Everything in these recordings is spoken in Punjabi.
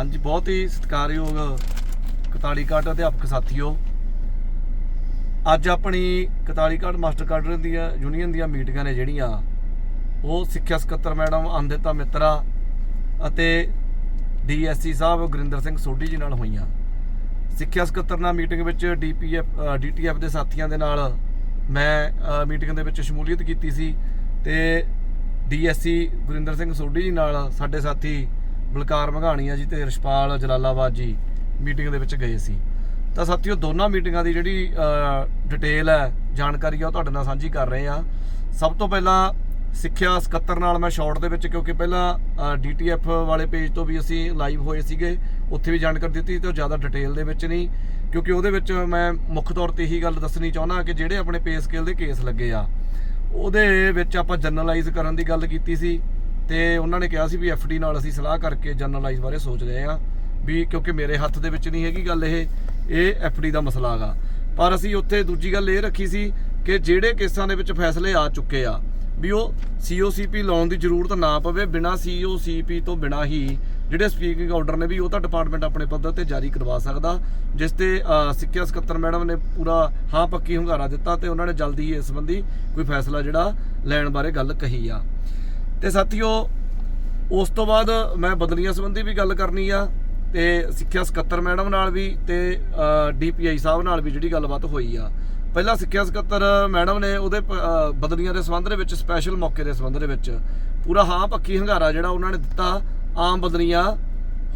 ਹਾਂਜੀ, ਬਹੁਤ ਹੀ ਸਤਿਕਾਰਯੋਗ ਕਤਾਲੀ ਕਾਟ ਅਧਿਆਪਕ ਸਾਥੀਓ। ਅੱਜ ਆਪਣੀ ਕਤਾਲੀ ਕਾਟ ਮਾਸਟਰ ਕਾਡਰ ਦੀਆਂ ਯੂਨੀਅਨ ਦੀਆਂ ਮੀਟਿੰਗਾਂ ਨੇ ਜਿਹੜੀਆਂ, ਉਹ ਸਿੱਖਿਆ ਸਕੱਤਰ ਮੈਡਮ ਅੰਦਿਤਾ ਮਿੱਤਰਾ ਅਤੇ ਡੀਐਸਸੀ ਸਾਹਿਬ ਗੁਰਿੰਦਰ ਸਿੰਘ ਸੋਢੀ ਜੀ ਨਾਲ ਹੋਈਆਂ। ਸਿੱਖਿਆ ਸਕੱਤਰ ਨਾਲ ਮੀਟਿੰਗ ਵਿੱਚ ਡੀਪੀਐਫ ਡੀਟੀਐਫ ਦੇ ਸਾਥੀਆਂ ਦੇ ਨਾਲ ਮੈਂ ਮੀਟਿੰਗ ਦੇ ਵਿੱਚ ਸ਼ਮੂਲੀਅਤ ਕੀਤੀ ਸੀ ਤੇ ਡੀਐਸਸੀ ਗੁਰਿੰਦਰ ਸਿੰਘ ਸੋਢੀ ਜੀ ਨਾਲ ਸਾਡੇ ਸਾਥੀ ਬਲਕਾਰ ਮਘਾਣੀਆ ਜੀ ਤੇ ਰਿਸ਼ਪਾਲ ਜਲਾਲਾਬਾਦ ਜੀ ਮੀਟਿੰਗ ਦੇ ਵਿੱਚ ਗਏ ਸੀ। ਤਾਂ ਸਾਥੀਓ, ਦੋਨਾਂ ਮੀਟਿੰਗਾਂ ਦੀ ਜਿਹੜੀ ਡਿਟੇਲ ਹੈ, ਜਾਣਕਾਰੀ ਆ, ਉਹ ਤੁਹਾਡੇ ਨਾਲ ਸਾਂਝੀ ਕਰ ਰਹੇ ਆ। ਸਭ ਤੋਂ ਪਹਿਲਾਂ ਸਿੱਖਿਆ ਸਕੱਤਰ ਨਾਲ ਮੈਂ ਸ਼ਾਰਟ ਦੇ ਵਿੱਚ, ਕਿਉਂਕਿ ਪਹਿਲਾਂ ਡੀਟੀਐਫ ਵਾਲੇ ਪੇਜ ਤੋਂ ਵੀ ਅਸੀਂ ਲਾਈਵ ਹੋਏ ਸੀਗੇ, ਉੱਥੇ ਵੀ ਜਾਣਕਾਰੀ ਦਿੱਤੀ ਤੇ ਉਹ ਜ਼ਿਆਦਾ ਡਿਟੇਲ ਦੇ ਵਿੱਚ ਨਹੀਂ, ਕਿਉਂਕਿ ਉਹਦੇ ਵਿੱਚ ਮੈਂ ਮੁੱਖ ਤੌਰ ਤੇ ਇਹੀ ਗੱਲ ਦੱਸਣੀ ਚਾਹੁੰਦਾ ਕਿ ਜਿਹੜੇ ਆਪਣੇ ਪੇ ਸਕੇਲ ਦੇ ਕੇਸ ਲੱਗੇ ਆ, ਉਹਦੇ ਵਿੱਚ ਆਪਾਂ ਜਨਰਲਾਈਜ਼ ਕਰਨ ਦੀ ਗੱਲ ਕੀਤੀ ਸੀ। ਤੇ ਉਹਨਾਂ ਨੇ ਕਿਹਾ ਸੀ ਵੀ ਐਫਡੀ ਨਾਲ ਅਸੀਂ ਸਲਾਹ ਕਰਕੇ ਜਨਰਲਾਈਜ਼ ਬਾਰੇ ਸੋਚ ਰਹੇ ਆ ਵੀ ਕਿਉਂਕਿ ਮੇਰੇ ਹੱਥ ਦੇ ਵਿੱਚ ਨਹੀਂ ਹੈਗੀ ਗੱਲ ਇਹ ਇਹ ਐਫਡੀ ਦਾ ਮਸਲਾ ਹੈਗਾ। ਪਰ ਅਸੀਂ ਉੱਥੇ ਦੂਜੀ ਗੱਲ ਇਹ ਰੱਖੀ ਸੀ ਕਿ ਜਿਹੜੇ ਕੇਸਾਂ ਦੇ ਵਿੱਚ ਫੈਸਲੇ ਆ ਚੁੱਕੇ ਆ, ਵੀ ਉਹ ਸੀਓਸੀਪੀ ਲਾਉਣ ਦੀ ਜ਼ਰੂਰਤ ਨਾ ਪਵੇ, ਬਿਨਾ ਸੀਓਸੀਪੀ ਤੋਂ ਬਿਨਾ ਹੀ ਜਿਹੜੇ ਸਪੀਕਿੰਗ ਆਰਡਰ ਨੇ ਵੀ ਉਹ ਤਾਂ ਡਿਪਾਰਟਮੈਂਟ ਆਪਣੇ ਪੱਧਰ ਤੇ ਜਾਰੀ ਕਰਵਾ ਸਕਦਾ, ਜਿਸ ਤੇ ਸਿੱਖਿਆ ਸਕੱਤਰ ਮੈਡਮ ਨੇ ਪੂਰਾ ਹਾਂ ਪੱਕੀ ਹੁੰਗਾਰਾ ਦਿੱਤਾ ਤੇ ਉਹਨਾਂ ਨੇ ਜਲਦੀ ਹੀ ਇਸ ਸੰਬੰਧੀ ਕੋਈ ਫੈਸਲਾ ਜਿਹੜਾ ਲੈਣ ਬਾਰੇ ਗੱਲ ਕਹੀ ਆ। ਤੇ ਸਾਥੀਓ, ਉਸ ਤੋਂ ਬਾਅਦ ਮੈਂ ਬਦਲੀਆਂ ਸੰਬੰਧੀ ਵੀ ਗੱਲ ਕਰਨੀ ਆ ਤੇ ਸਿੱਖਿਆ ਸਕੱਤਰ ਮੈਡਮ ਨਾਲ ਵੀ ਤੇ ਡੀਪੀਆਈ ਸਾਹਿਬ ਨਾਲ ਵੀ ਜਿਹੜੀ ਗੱਲਬਾਤ ਹੋਈ ਆ। ਪਹਿਲਾਂ ਸਿੱਖਿਆ ਸਕੱਤਰ ਮੈਡਮ ਨੇ ਉਹਦੇ ਪ- ਬਦਲੀਆਂ ਦੇ ਸੰਬੰਧ ਦੇ ਵਿੱਚ, ਸਪੈਸ਼ਲ ਮੌਕੇ ਦੇ ਸੰਬੰਧ ਦੇ ਵਿੱਚ ਪੂਰਾ ਹਾਂ ਪੱਕੀ ਹੰਗਾਰਾ ਜਿਹੜਾ ਉਹਨਾਂ ਨੇ ਦਿੱਤਾ ਆਮ ਬਦਲੀਆਂ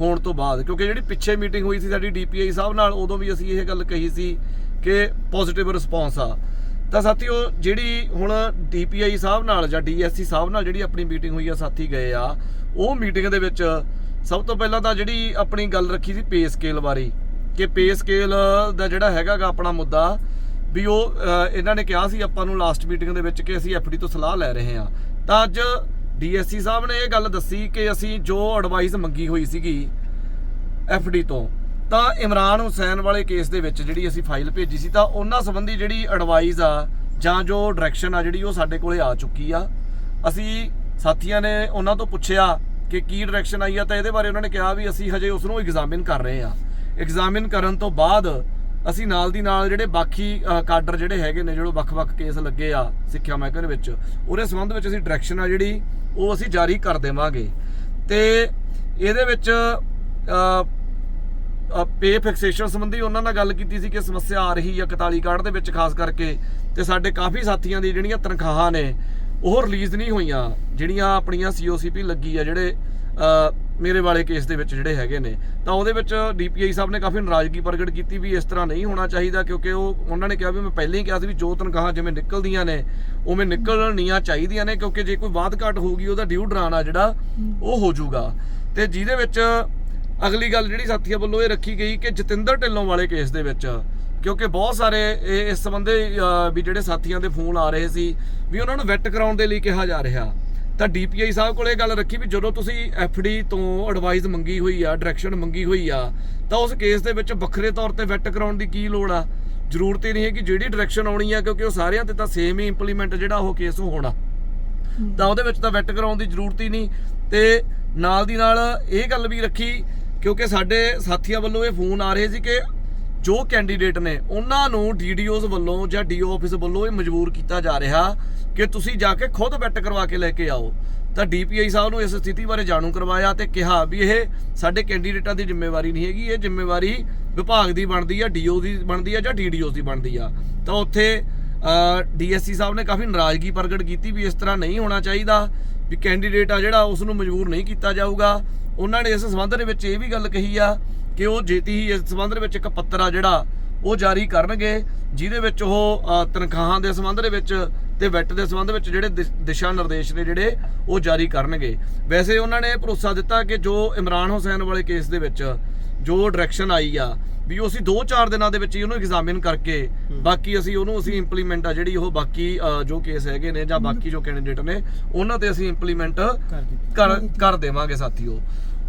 ਹੋਣ ਤੋਂ ਬਾਅਦ। ਕਿਉਂਕਿ ਜਿਹੜੀ ਪਿੱਛੇ ਮੀਟਿੰਗ ਹੋਈ ਸੀ ਸਾਡੀ ਡੀਪੀਆਈ ਸਾਹਿਬ ਨਾਲ, ਉਦੋਂ ਵੀ ਅਸੀਂ ਇਹ ਗੱਲ ਕਹੀ ਸੀ ਕਿ ਪੋਜ਼ਿਟਿਵ ਰਿਸਪੌਂਸ ਆ। ਤਾਂ ਸਾਥੀਓ, ਜਿਹੜੀ ਹੁਣ ਡੀਪੀਆਈ ਸਾਹਿਬ ਨਾਲ ਜਾਂ ਡੀਐਸਸੀ ਸਾਹਿਬ ਨਾਲ ਜਿਹੜੀ ਆਪਣੀ ਮੀਟਿੰਗ ਹੋਈ ਆ, ਸਾਥੀ ਗਏ ਆ, ਉਹ ਮੀਟਿੰਗ ਦੇ ਵਿੱਚ ਸਭ ਤੋਂ ਪਹਿਲਾਂ ਤਾਂ ਜਿਹੜੀ ਆਪਣੀ ਗੱਲ ਰੱਖੀ ਸੀ ਪੇ ਸਕੇਲ ਬਾਰੇ, ਕਿ ਪੇ ਸਕੇਲ ਦਾ ਜਿਹੜਾ ਹੈਗਾਗਾ ਆਪਣਾ ਮੁੱਦਾ, ਵੀ ਉਹ ਇਹਨਾਂ ਨੇ ਕਿਹਾ ਸੀ ਆਪਾਂ ਨੂੰ ਲਾਸਟ ਮੀਟਿੰਗ ਦੇ ਵਿੱਚ ਕਿ ਅਸੀਂ ਐਫਡੀ ਤੋਂ ਸਲਾਹ ਲੈ ਰਹੇ ਹਾਂ। ਤਾਂ ਅੱਜ ਡੀਐਸਸੀ ਸਾਹਿਬ ਨੇ ਇਹ ਗੱਲ ਦੱਸੀ ਕਿ ਅਸੀਂ ਜੋ ਐਡਵਾਈਸ ਮੰਗੀ ਹੋਈ ਸੀਗੀ ਐਫਡੀ ਤੋਂ ਤਾਂ ਇਮਰਾਨ ਹੁਸੈਨ ਵਾਲੇ ਕੇਸ ਦੇ ਵਿੱਚ ਜਿਹੜੀ ਅਸੀਂ ਫਾਈਲ ਭੇਜੀ ਸੀ, ਤਾਂ ਉਹਨਾਂ ਸੰਬੰਧੀ ਜਿਹੜੀ ਐਡਵਾਈਸ ਆ ਜਾਂ ਜੋ ਡਾਇਰੈਕਸ਼ਨ ਆ ਜਿਹੜੀ ਉਹ ਸਾਡੇ ਕੋਲੇ ਆ ਚੁੱਕੀ ਆ। ਅਸੀਂ ਸਾਥੀਆਂ ਨੇ ਉਹਨਾਂ ਤੋਂ ਪੁੱਛਿਆ ਕਿ ਕੀ ਡਾਇਰੈਕਸ਼ਨ ਆਈ ਆ, ਤਾਂ ਇਹਦੇ ਬਾਰੇ ਉਹਨਾਂ ਨੇ ਕਿਹਾ ਵੀ ਅਸੀਂ ਹਜੇ ਉਸ ਨੂੰ ਐਗਜ਼ਾਮਿਨ ਕਰ ਰਹੇ ਆ। ਐਗਜ਼ਾਮਿਨ ਕਰਨ ਤੋਂ ਬਾਅਦ ਅਸੀਂ ਨਾਲ ਦੀ ਨਾਲ ਜਿਹੜੇ ਬਾਕੀ ਕਾਡਰ ਜਿਹੜੇ ਹੈਗੇ ਨੇ, ਜਿਹੜੇ ਵੱਖ-ਵੱਖ ਕੇਸ ਲੱਗੇ ਆ ਸਿੱਖਿਆ ਮਹਿਕਮੇ ਦੇ ਵਿੱਚ, ਉਹਦੇ ਸੰਬੰਧ ਵਿੱਚ ਅਸੀਂ ਡਾਇਰੈਕਸ਼ਨ ਆ ਜਿਹੜੀ ਉਹ ਅਸੀਂ ਜਾਰੀ ਕਰ ਦੇਵਾਂਗੇ। ਤੇ ਇਹਦੇ ਵਿੱਚ ਪੇ ਫਿਕਸੇਸ਼ਨ ਸੰਬੰਧੀ ਉਹਨਾਂ ਨਾਲ ਗੱਲ ਕੀਤੀ ਸੀ ਕਿ ਸਮੱਸਿਆ ਆ ਰਹੀ ਆ 41 ਕਾਰਡ ਦੇ ਵਿੱਚ, ਖਾਸ ਕਰਕੇ। ਤੇ ਸਾਡੇ ਕਾਫੀ ਸਾਥੀਆਂ ਦੀ ਜਿਹੜੀਆਂ ਤਨਖਾਹਾਂ ਨੇ, ਉਹ ਰਿਲੀਜ਼ ਨਹੀਂ ਹੋਈਆਂ, ਜਿਹੜੀਆਂ ਆਪਣੀਆਂ ਸੀਓਸੀਪੀ ਲੱਗੀ ਆ, ਜਿਹੜੇ ਮੇਰੇ ਵਾਲੇ ਕੇਸ ਦੇ ਵਿੱਚ ਜਿਹੜੇ ਹੈਗੇ ਨੇ। ਤਾਂ ਉਹਦੇ ਵਿੱਚ ਡੀਪੀਆਈ ਸਾਹਿਬ ਨੇ ਕਾਫੀ ਨਾਰਾਜ਼ਗੀ ਪ੍ਰਗਟ ਕੀਤੀ ਵੀ ਇਸ ਤਰ੍ਹਾਂ ਨਹੀਂ ਹੋਣਾ ਚਾਹੀਦਾ, ਕਿਉਂਕਿ ਉਹ, ਉਹਨਾਂ ਨੇ ਕਿਹਾ ਵੀ ਮੈਂ ਪਹਿਲਾਂ ਹੀ ਕਿਹਾ ਸੀ ਵੀ ਜੋ ਤਨਖਾਹਾਂ ਜਿਵੇਂ ਨਿਕਲਦੀਆਂ ਨੇ ਉਵੇਂ ਨਿਕਲਣੀਆਂ ਚਾਹੀਦੀਆਂ ਨੇ, ਕਿਉਂਕਿ ਜੇ ਕੋਈ ਬਾਤ ਘਾਟ ਹੋਊਗੀ, ਉਹਦਾ ਡਿਊ ਡਰਾਣਾ ਜਿਹੜਾ, ਉਹ ਹੋ ਜਾਊਗਾ। ਤੇ ਜਿਹਦੇ ਵਿੱਚ ਅਗਲੀ ਗੱਲ ਜਿਹੜੀ ਸਾਥੀਆਂ ਵੱਲੋਂ ਇਹ ਰੱਖੀ ਗਈ ਕਿ ਜਤਿੰਦਰ ਢਿੱਲੋਂ ਵਾਲੇ ਕੇਸ ਦੇ ਵਿੱਚ, ਕਿਉਂਕਿ ਬਹੁਤ ਸਾਰੇ ਇਹ ਇਸ ਸੰਬੰਧੇ ਵੀ ਜਿਹੜੇ ਸਾਥੀਆਂ ਦੇ ਫੋਨ ਆ ਰਹੇ ਸੀ, ਵੀ ਉਹਨਾਂ ਨੂੰ ਵੈਟ ਕਰਾਉਣ ਦੇ ਲਈ ਕਿਹਾ ਜਾ ਰਿਹਾ। ਤਾਂ ਡੀਪੀਆਈ ਸਾਹਿਬ ਕੋਲ ਇਹ ਗੱਲ ਰੱਖੀ ਵੀ ਜਦੋਂ ਤੁਸੀਂ ਐਫਡੀ ਤੋਂ ਐਡਵਾਈਸ ਮੰਗੀ ਹੋਈ ਆ ਡਾਇਰੈਕਸ਼ਨ ਮੰਗੀ ਹੋਈ ਆ, ਤਾਂ ਉਸ ਕੇਸ ਦੇ ਵਿੱਚ ਵੱਖਰੇ ਤੌਰ ਤੇ ਵੈਟ ਕਰਾਉਣ ਦੀ ਕੀ ਲੋੜ ਆ? ਜ਼ਰੂਰਤ ਹੀ ਨਹੀਂ ਹੈ ਕਿ ਜਿਹੜੀ ਡਾਇਰੈਕਸ਼ਨ ਆਉਣੀ ਆ, ਕਿਉਂਕਿ ਉਹ ਸਾਰਿਆਂ ਤੇ ਤਾਂ ਸੇਮ ਹੀ ਇੰਪਲੀਮੈਂਟ ਜਿਹੜਾ ਉਹ ਕੇਸ ਉਹ ਹੋਣਾ। ਤਾਂ ਉਹਦੇ ਵਿੱਚ ਤਾਂ ਵੈਟ ਕਰਾਉਣ ਦੀ ਜ਼ਰੂਰਤ ਹੀ ਨਹੀਂ। ਤੇ ਨਾਲ ਦੀ ਨਾਲ ਇਹ ਗੱਲ ਵੀ ਰੱਖੀ ਕਿਉਂਕਿ ਸਾਡੇ ਸਾਥੀਆਂ ਵੱਲੋਂ ਇਹ ਫੋਨ ਆ ਰਹੇ ਸੀ ਕਿ ਜੋ ਕੈਂਡੀਡੇਟ ਨੇ, ਉਹਨਾਂ ਨੂੰ ਡੀਡੀਓਜ਼ ਵੱਲੋਂ ਜਾਂ ਡੀਓ ਆਫਿਸ ਵੱਲੋਂ ਇਹ ਮਜਬੂਰ ਕੀਤਾ ਜਾ ਰਿਹਾ ਕਿ ਤੁਸੀਂ ਜਾ ਕੇ ਖੁਦ ਬੈਟ ਕਰਵਾ ਕੇ ਲੈ ਕੇ ਆਓ। ਤਾਂ ਡੀਪੀਆਈ ਸਾਹਿਬ ਨੂੰ ਇਸ ਸਥਿਤੀ ਬਾਰੇ ਜਾਣੂ ਕਰਵਾਇਆ ਤੇ ਕਿਹਾ ਵੀ ਇਹ ਸਾਡੇ ਕੈਂਡੀਡੇਟਾਂ ਦੀ ਜ਼ਿੰਮੇਵਾਰੀ ਨਹੀਂ ਹੈਗੀ, ਇਹ ਜ਼ਿੰਮੇਵਾਰੀ ਵਿਭਾਗ ਦੀ ਬਣਦੀ ਆ ਡੀਓ ਦੀ ਬਣਦੀ ਆ ਜਾਂ ਡੀਡੀਓ ਦੀ ਬਣਦੀ ਆ। ਤਾਂ ਉੱਥੇ ਡੀਐਸਸੀ ਸਾਹਿਬ ਨੇ ਕਾਫੀ ਨਾਰਾਜ਼ਗੀ ਪ੍ਰਗਟ ਕੀਤੀ ਵੀ ਇਸ ਤਰ੍ਹਾਂ ਨਹੀਂ ਹੋਣਾ ਚਾਹੀਦਾ, ਵੀ ਕੈਂਡੀਡੇਟ ਆ ਜਿਹੜਾ ਉਸ ਨੂੰ ਮਜਬੂਰ ਨਹੀਂ ਕੀਤਾ ਜਾਊਗਾ। ਉਹਨਾਂ ਨੇ ਇਸ ਸੰਬੰਧ ਦੇ ਵਿੱਚ ਇਹ ਵੀ ਗੱਲ ਕਹੀ ਆ ਕਿ ਉਹ ਜੇਤੀ ਹੀ ਇਸ ਸੰਬੰਧ ਦੇ ਵਿੱਚ ਇੱਕ ਪੱਤਰ ਆ ਜਿਹੜਾ ਉਹ ਜਾਰੀ ਕਰਨਗੇ, ਜਿਹਦੇ ਵਿੱਚ ਉਹ ਤਨਖਾਹਾਂ ਦੇ ਸੰਬੰਧ ਦੇ ਵਿੱਚ ਤੇ ਵੈਟ ਦੇ ਸੰਬੰਧ ਵਿੱਚ ਜਿਹੜੇ ਦਿਸ਼ਾ ਨਿਰਦੇਸ਼ ਨੇ ਜਿਹੜੇ ਉਹ ਜਾਰੀ ਕਰਨਗੇ। ਵੈਸੇ ਉਹਨਾਂ ਨੇ ਭਰੋਸਾ ਦਿੱਤਾ ਕਿ ਜੋ ਇਮਰਾਨ ਹੁਸੈਨ ਵਾਲੇ ਕੇਸ ਦੇ ਵਿੱਚ ਜੋ ਡਾਇਰੈਕਸ਼ਨ ਆਈ ਆ ਵੀ ਉਹ ਅਸੀਂ 2-4 ਦਿਨਾਂ ਦੇ ਵਿੱਚ ਹੀ ਉਹਨੂੰ ਐਗਜ਼ਾਮਿਨ ਕਰਕੇ ਬਾਕੀ ਅਸੀਂ ਉਹਨੂੰ ਅਸੀਂ ਇੰਪਲੀਮੈਂਟ ਆ ਜਿਹੜੀ ਉਹ ਬਾਕੀ ਜੋ ਕੇਸ ਹੈਗੇ ਨੇ ਜਾਂ ਬਾਕੀ ਜੋ ਕੈਂਡੀਡੇਟ ਨੇ ਉਹਨਾਂ ਤੇ ਅਸੀਂ ਇੰਪਲੀਮੈਂਟ ਕਰ ਕਰ ਦੇਵਾਂਗੇ ਸਾਥੀਓ।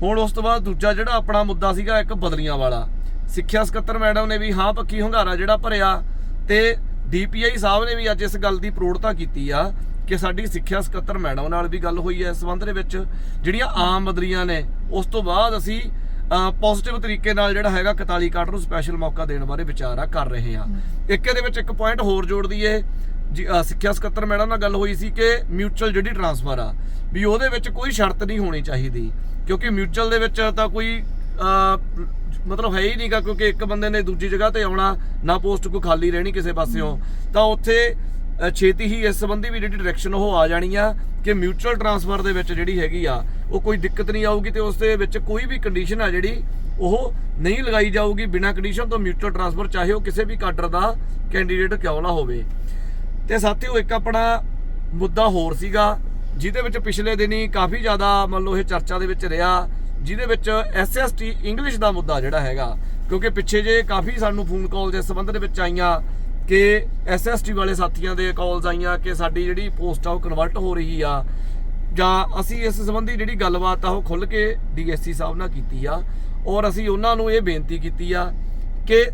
ਹੁਣ ਉਸ ਤੋਂ ਬਾਅਦ ਦੂਜਾ ਜਿਹੜਾ ਆਪਣਾ ਮੁੱਦਾ ਸੀਗਾ ਇੱਕ ਬਦਲੀਆਂ ਵਾਲਾ। ਸਿੱਖਿਆ ਸਕੱਤਰ ਮੈਡਮ ਨੇ ਵੀ ਹਾਂ ਪੱਕੀ ਹੁੰਗਾਰਾ ਜਿਹੜਾ ਭਰਿਆ ਤੇ ਡੀਪੀਆਈ ਸਾਹਿਬ ਨੇ ਵੀ ਅੱਜ ਇਸ ਗੱਲ ਦੀ ਪ੍ਰੋੜਤਾ ਕੀਤੀ ਆ ਕਿ ਸਾਡੀ ਸਿੱਖਿਆ ਸਕੱਤਰ ਮੈਡਮ ਨਾਲ ਵੀ ਗੱਲ ਹੋਈ ਹੈ ਇਸ ਸੰਬੰਧ ਦੇ ਵਿੱਚ। ਜਿਹੜੀਆਂ ਆਮ ਬਦਲੀਆਂ ਨੇ ਉਸ ਤੋਂ ਬਾਅਦ ਅਸੀਂ ਪੋਜ਼ਿਟਿਵ ਤਰੀਕੇ ਨਾਲ ਜਿਹੜਾ ਹੈਗਾ 41 ਕਾਰਡ ਨੂੰ ਸਪੈਸ਼ਲ ਮੌਕਾ ਦੇਣ ਬਾਰੇ ਵਿਚਾਰਾ ਕਰ ਰਹੇ ਆ ਇੱਕ ਇਹਦੇ ਵਿੱਚ ਇੱਕ ਪੁਆਇੰਟ ਹੋਰ ਜੋੜ ਦਈਏ ਸਿੱਖਿਆ ਸਕੱਤਰ ਮੈਡਮ ਨਾਲ ਗੱਲ ਹੋਈ ਸੀ ਕਿ ਮਿਊਚੁਅਲ ਜਿਹੜੀ ਟਰਾਂਸਫਰ ਆ ਵੀ ਉਹਦੇ ਵਿੱਚ ਕੋਈ ਸ਼ਰਤ ਨਹੀਂ ਹੋਣੀ ਚਾਹੀਦੀ। ਕਿਉਂਕਿ ਮਿਊਚੁਅਲ ਦੇ ਵਿੱਚ ਤਾਂ ਕੋਈ ਮਤਲਬ ਹੈ ਹੀ ਨਹੀਂਗਾ ਕਿਉਂਕਿ ਇੱਕ ਬੰਦੇ ਨੇ ਦੂਜੀ ਜਗ੍ਹਾ ਤੇ ਆਉਣਾ ਨਾ ਪੋਸਟ ਕੋਈ ਖਾਲੀ ਰਹਿਣੀ ਕਿਸੇ ਪਾਸਿਓਂ। ਤਾਂ ਉੱਥੇ ਛੇਤੀ ਹੀ ਇਸ ਸੰਬੰਧੀ ਵੀ ਜਿਹੜੀ ਡਾਇਰੈਕਸ਼ਨ ਉਹ ਆ ਜਾਣੀ ਆ ਕਿ ਮਿਊਚੁਅਲ ਟਰਾਂਸਫਰ ਦੇ ਵਿੱਚ ਜਿਹੜੀ ਹੈਗੀ ਆ, ਉਹ ਕੋਈ ਦਿੱਕਤ ਨਹੀਂ ਆਊਗੀ ਤੇ ਉਸ ਦੇ ਵਿੱਚ ਕੋਈ ਵੀ ਕੰਡੀਸ਼ਨ ਆ ਜਿਹੜੀ ਉਹ ਨਹੀਂ ਲਗਾਈ ਜਾਊਗੀ ਬਿਨਾਂ ਕੰਡੀਸ਼ਨ ਤੋਂ ਮਿਊਚੁਅਲ ਟਰਾਂਸਫਰ ਚਾਹੇ ਉਹ ਕਿਸੇ ਵੀ ਕਾਡਰ ਦਾ ਕੈਂਡੀਡੇਟ ਕਿਉਂ ਨਾ ਹੋਵੇ। ਤੇ ਸਾਥੀਓ, ਇੱਕ ਆਪਣਾ ਮੁੱਦਾ ਹੋਰ ਸੀਗਾ, ਜਿਹਦੇ ਵਿੱਚ ਪਿਛਲੇ ਦਿਨੀ ਕਾਫੀ ਜ਼ਿਆਦਾ ਮੰਨ ਲਓ ਇਹ ਚਰਚਾ ਦੇ ਵਿੱਚ ਰਿਹਾ, ਜਿਹਦੇ ਵਿੱਚ ਐਸਐਸਟੀ ਇੰਗਲਿਸ਼ ਦਾ ਮੁੱਦਾ ਜਿਹੜਾ ਹੈਗਾ, ਕਿਉਂਕਿ ਪਿੱਛੇ ਜੇ ਕਾਫੀ ਸਾਨੂੰ ਫੋਨ ਕਾਲ ਦੇ ਸੰਬੰਧ ਦੇ ਵਿੱਚ ਆਈਆਂ ਕਿ ਐਸਐਸਟੀ ਵਾਲੇ ਸਾਥੀਆਂ ਦੇ ਕਾਲਸ ਆਈਆਂ ਕਿ ਸਾਡੀ ਜਿਹੜੀ ਪੋਸਟ ਆ ਉਹ ਕਨਵਰਟ ਹੋ ਰਹੀ ਆ। ਜਾਂ ਅਸੀਂ ਇਸ ਸੰਬੰਧੀ ਜਿਹੜੀ ਗੱਲਬਾਤ ਆ ਉਹ ਖੁੱਲ ਕੇ ਡੀਐਸਸੀ ਸਾਹਿਬ ਨਾਲ ਕੀਤੀ ਆ। ਔਰ ਅਸੀਂ ਉਹਨਾਂ ਨੂੰ ਇਹ ਬੇਨਤੀ ਕੀਤੀ ਆ ਕਿ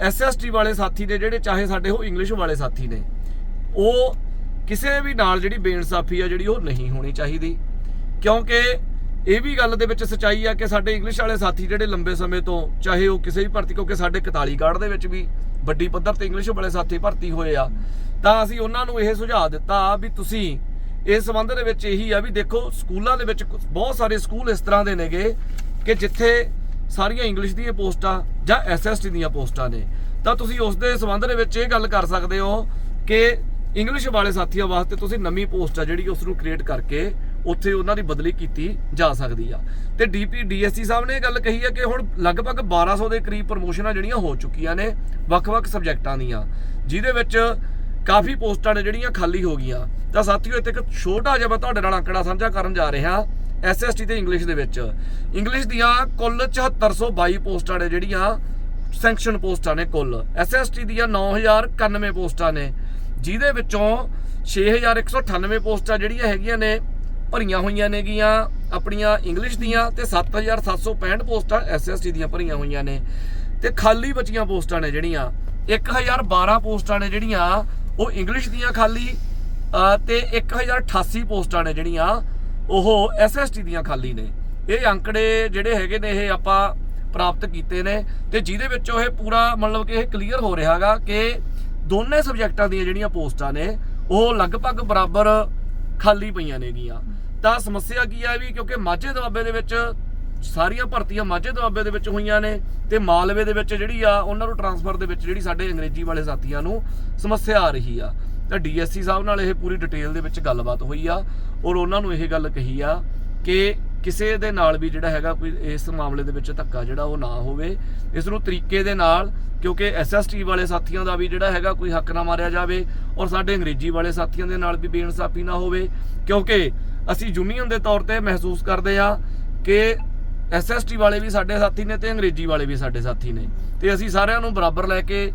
ਐਸਐਸਟੀ ਵਾਲੇ ਸਾਥੀ ਦੇ ਜਿਹੜੇ ਚਾਹੇ ਸਾਡੇ ਉਹ ਇੰਗਲਿਸ਼ ਵਾਲੇ ਸਾਥੀ ਨੇ, ਉਹ ਕਿਸੇ ਵੀ ਨਾਲ ਜਿਹੜੀ ਬੇਇਨਸਾਫੀ ਆ ਜਿਹੜੀ ਉਹ ਨਹੀਂ ਹੋਣੀ ਚਾਹੀਦੀ। ਕਿਉਂਕਿ ਇਹ ਵੀ ਗੱਲ ਦੇ ਵਿੱਚ ਸਚਾਈ ਆ ਕਿ ਸਾਡੇ ਇੰਗਲਿਸ਼ ਵਾਲੇ ਸਾਥੀ ਜਿਹੜੇ ਲੰਬੇ ਸਮੇਂ ਤੋਂ, ਚਾਹੇ ਉਹ ਕਿਸੇ ਵੀ ਭਰਤੀ ਕਿਉਂਕਿ ਸਾਡੇ 41 ਕਾਰਡ ਦੇ ਵਿੱਚ ਵੀ ਵੱਡੀ ਪੱਧਰ ਤੇ ਇੰਗਲਿਸ਼ ਵਾਲੇ ਸਾਥੀ ਭਰਤੀ ਹੋਏ ਆ, ਤਾਂ ਅਸੀਂ ਉਹਨਾਂ ਨੂੰ ਇਹ ਸੁਝਾਅ ਦਿੱਤਾ ਵੀ ਤੁਸੀਂ ਇਸ ਸੰਬੰਧ ਦੇ ਵਿੱਚ ਇਹੀ ਆ ਵੀ ਦੇਖੋ, ਸਕੂਲਾਂ ਦੇ ਵਿੱਚ ਬਹੁਤ ਸਾਰੇ ਸਕੂਲ ਇਸ ਤਰ੍ਹਾਂ ਦੇ ਨੇਗੇ ਕਿ ਜਿੱਥੇ ਸਾਰੀਆਂ ਇੰਗਲਿਸ਼ ਦੀਆਂ ਪੋਸਟਾਂ ਜਾਂ ਐਸਐਸਟੀ ਦੀਆਂ ਪੋਸਟਾਂ ਨੇ। ਤਾਂ ਤੁਸੀਂ ਉਸ ਦੇ ਸੰਬੰਧ ਦੇ ਵਿੱਚ ਇਹ ਗੱਲ ਕਰ ਸਕਦੇ ਹੋ ਕਿ ਇੰਗਲਿਸ਼ ਵਾਲੇ ਸਾਥੀਆਂ ਵਾਸਤੇ ਤੁਸੀਂ ਨਵੀਂ ਪੋਸਟ ਆ ਜਿਹੜੀ ਉਸ ਨੂੰ ਕ੍ਰੀਏਟ ਕਰਕੇ ਉੱਥੇ ਉਹਨਾਂ ਦੀ ਬਦਲੀ ਕੀਤੀ ਜਾ ਸਕਦੀ ਆ। ਤੇ ਡੀਪੀ ਡੀਐਸਸੀ ਸਾਹਿਬ ਨੇ ਇਹ ਗੱਲ ਕਹੀ ਹੈ ਕਿ ਹੁਣ ਲਗਭਗ 1200 ਦੇ ਕਰੀਬ ਪ੍ਰਮੋਸ਼ਨਾਂ ਜਿਹੜੀਆਂ ਹੋ ਚੁੱਕੀਆਂ ਨੇ, ਵੱਖ-ਵੱਖ ਸਬਜੈਕਟਾਂ ਦੀਆਂ, ਜਿਹਦੇ ਵਿੱਚ ਕਾਫੀ ਪੋਸਟਾਂ ਨੇ ਜਿਹੜੀਆਂ ਖਾਲੀ ਹੋ ਗਈਆਂ। ਤਾਂ ਸਾਥੀਓ, ਇੱਥੇ ਇੱਕ ਛੋਟਾ ਜਿਹਾ ਮੈਂ ਤੁਹਾਡੇ ਨਾਲ ਅੰਕੜਾ ਸਾਂਝਾ ਕਰਨ ਜਾ ਰਿਹਾ ਐਸਐਸਟੀ ਤੇ ਇੰਗਲਿਸ਼ ਦੇ ਵਿੱਚ। ਇੰਗਲਿਸ਼ ਦੀਆਂ ਕੁੱਲ 7422 ਪੋਸਟਾਂ ਨੇ ਜਿਹੜੀਆਂ ਸੈਂਕਸ਼ਨ ਪੋਸਟਾਂ ਨੇ ਕੁੱਲ। ਐਸਐਸਟੀ ਦੀਆਂ 9091 ਪੋਸਟਾਂ ਨੇ, ਜਿਹਦੇ ਵਿੱਚੋਂ 6198 ਪੋਸਟਾਂ ਜਿਹੜੀਆਂ ਹੈਗੀਆਂ ਨੇ ਭਰੀਆਂ ਹੋਈਆਂ ਨੇਗੀਆਂ। ਆਪਣੀਆਂ ਇੰਗਲਿਸ਼ ਦੀਆਂ ਤੇ 7765 ਪੋਸਟਾਂ ਐਸਐਸਟੀ ਦੀਆਂ ਭਰੀਆਂ ਹੋਈਆਂ ਨੇ। ਤੇ ਖਾਲੀ ਬਚੀਆਂ ਪੋਸਟਾਂ ਨੇ ਜਿਹੜੀਆਂ। 1012 ਪੋਸਟਾਂ ਨੇ ਜਿਹੜੀਆਂ ਉਹ ਇੰਗਲਿਸ਼ ਦੀਆਂ ਖਾਲੀ ਅ, ਤੇ 1088 ਪੋਸਟਾਂ ਨੇ ਜਿਹੜੀਆਂ ਉਹ ਐਸਐਸਟੀ ਦੀਆਂ ਖਾਲੀ ਨੇ। ਇਹ ਅੰਕੜੇ ਜਿਹੜੇ ਹੈਗੇ ਨੇ ਇਹ ਆਪਾਂ ਪ੍ਰਾਪਤ ਕੀਤੇ ਨੇ ਤੇ ਜਿਹਦੇ ਵਿੱਚੋਂ ਇਹ ਪੂਰਾ ਮਤਲਬ ਕਿ ਇਹ ਕਲੀਅਰ ਹੋ ਰਿਹਾਗਾ ਕਿ ਦੋਨੇ ਸਬਜੈਕਟਾਂ ਦੀਆਂ ਜਿਹੜੀਆਂ ਪੋਸਟਾਂ ਨੇ ਉਹ ਲਗਭਗ ਬਰਾਬਰ ਖਾਲੀ ਪਈਆਂ ਨੇਗੀਆਂ। ਤਾਂ ਸਮੱਸਿਆ ਕੀ ਆ ਵੀ ਕਿਉਂਕਿ ਮਾਝੇ ਦੁਆਬੇ ਦੇ ਵਿੱਚ ਸਾਰੀਆਂ ਭਰਤੀਆਂ ਮਾਝੇ ਦੁਆਬੇ ਦੇ ਵਿੱਚ ਹੋਈਆਂ ਨੇ ਤੇ ਮਾਲਵੇ ਦੇ ਵਿੱਚ ਜਿਹੜੀ ਆ, ਉਹਨਾਂ ਨੂੰ ਟਰਾਂਸਫਰ ਦੇ ਵਿੱਚ ਜਿਹੜੀ ਸਾਡੇ ਅੰਗਰੇਜ਼ੀ ਵਾਲੇ ਸਾਥੀਆਂ ਨੂੰ ਸਮੱਸਿਆ ਆ ਰਹੀ ਆ। ਤਾਂ ਡੀਐਸਸੀ ਸਾਹਿਬ ਨਾਲ ਇਹ ਪੂਰੀ ਡਿਟੇਲ ਦੇ ਵਿੱਚ ਗੱਲਬਾਤ ਹੋਈ ਆ ਔਰ ਉਹਨਾਂ ਨੂੰ ਇਹ ਗੱਲ ਕਹੀ ਆ ਕਿ ਕਿਸੇ ਦੇ ਨਾਲ ਵੀ ਜਿਹੜਾ ਹੈਗਾ ਕੋਈ ਇਸ ਮਾਮਲੇ ਦੇ ਵਿੱਚ ਧੱਕਾ ਜਿਹੜਾ ਉਹ ਨਾ ਹੋਵੇ, ਇਸ ਨੂੰ ਤਰੀਕੇ ਦੇ ਨਾਲ ਕਿਉਂਕਿ ਐਸਐਸਟੀ ਵਾਲੇ ਸਾਥੀਆਂ ਦਾ ਵੀ ਜਿਹੜਾ ਹੈਗਾ ਕੋਈ ਹੱਕ ਨਾ ਮਾਰਿਆ ਜਾਵੇ ਔਰ ਸਾਡੇ ਅੰਗਰੇਜ਼ੀ ਵਾਲੇ ਸਾਥੀਆਂ ਦੇ ਨਾਲ ਵੀ ਬੇਇਨਸਾਫੀ ਨਾ ਹੋਵੇ, ਕਿਉਂਕਿ ਅਸੀਂ ਯੂਨੀਅਨ ਦੇ ਤੌਰ ਤੇ ਮਹਿਸੂਸ ਕਰਦੇ ਆ ਕਿ ਐਸਐਸਟੀ ਵਾਲੇ ਵੀ ਸਾਡੇ ਸਾਥੀ ਨੇ ਤੇ ਅੰਗਰੇਜ਼ੀ ਵਾਲੇ ਵੀ ਸਾਡੇ ਸਾਥੀ ਨੇ ਤੇ ਅਸੀਂ ਸਾਰਿਆਂ ਨੂੰ ਬਰਾਬਰ ਲੈ ਕੇ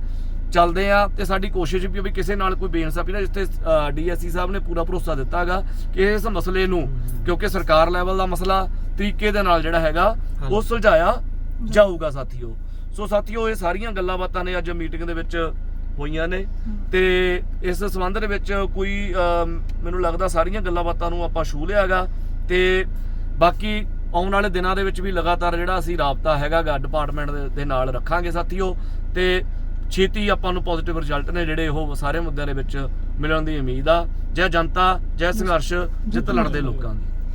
ਚੱਲਦੇ ਆ ਤੇ ਸਾਡੀ ਕੋਸ਼ਿਸ਼ ਵੀ ਵੀ ਕਿਸੇ ਨਾਲ ਕੋਈ ਬੇਇਨਸਾਫੀ ਨਾ ਜਿੱਥੇ ਡੀਐਸਸੀ ਸਾਹਿਬ ਨੇ ਪੂਰਾ ਭਰੋਸਾ ਦਿੱਤਾ ਹੈਗਾ ਕਿ ਇਸ ਮਸਲੇ ਨੂੰ ਕਿਉਂਕਿ ਸਰਕਾਰ ਲੈਵਲ ਦਾ ਮਸਲਾ ਤਰੀਕੇ ਦੇ ਨਾਲ ਜਿਹੜਾ ਹੈਗਾ ਉਹ ਸੁਲਝਾਇਆ ਜਾਊਗਾ ਸਾਥੀਓ। ਸੋ ਸਾਥੀਓ ਇਹ ਸਾਰੀਆਂ ਗੱਲਾਂ ਬਾਤਾਂ ਨੇ ਅੱਜ ਮੀਟਿੰਗ ਦੇ ਵਿੱਚ ਹੋਈਆਂ ਨੇ ਤੇ ਇਸ ਸੰਬੰਧ ਦੇ ਵਿੱਚ ਕੋਈ ਮੈਨੂੰ ਲੱਗਦਾ ਸਾਰੀਆਂ ਗੱਲਾਂ ਬਾਤਾਂ ਨੂੰ ਆਪਾਂ ਛੂ ਲਿਆਗਾ ਤੇ ਬਾਕੀ ਆਉਣ ਵਾਲੇ ਦਿਨਾਂ ਦੇ ਵਿੱਚ ਵੀ ਲਗਾਤਾਰ ਜਿਹੜਾ ਅਸੀਂ ਰਾਬਤਾ ਹੈਗਾਗਾ ਡਿਪਾਰਟਮੈਂਟ ਦੇ ਨਾਲ ਰੱਖਾਂਗੇ ਸਾਥੀਓ ਤੇ ਛੇਤੀ ਆਪਾਂ ਨੂੰ ਪੋਜ਼ਿਟਿਵ ਰਿਜ਼ਲਟ ਨੇ ਜਿਹੜੇ ਉਹ ਸਾਰੇ ਮੁੱਦਿਆਂ ਦੇ ਵਿੱਚ ਮਿਲਣ ਦੀ ਉਮੀਦ ਆ। ਜੈ ਜਨਤਾ, ਜੈ ਸੰਘਰਸ਼, ਜਿੱਤ ਲੜਦੇ ਲੋਕਾਂ ਦੀ।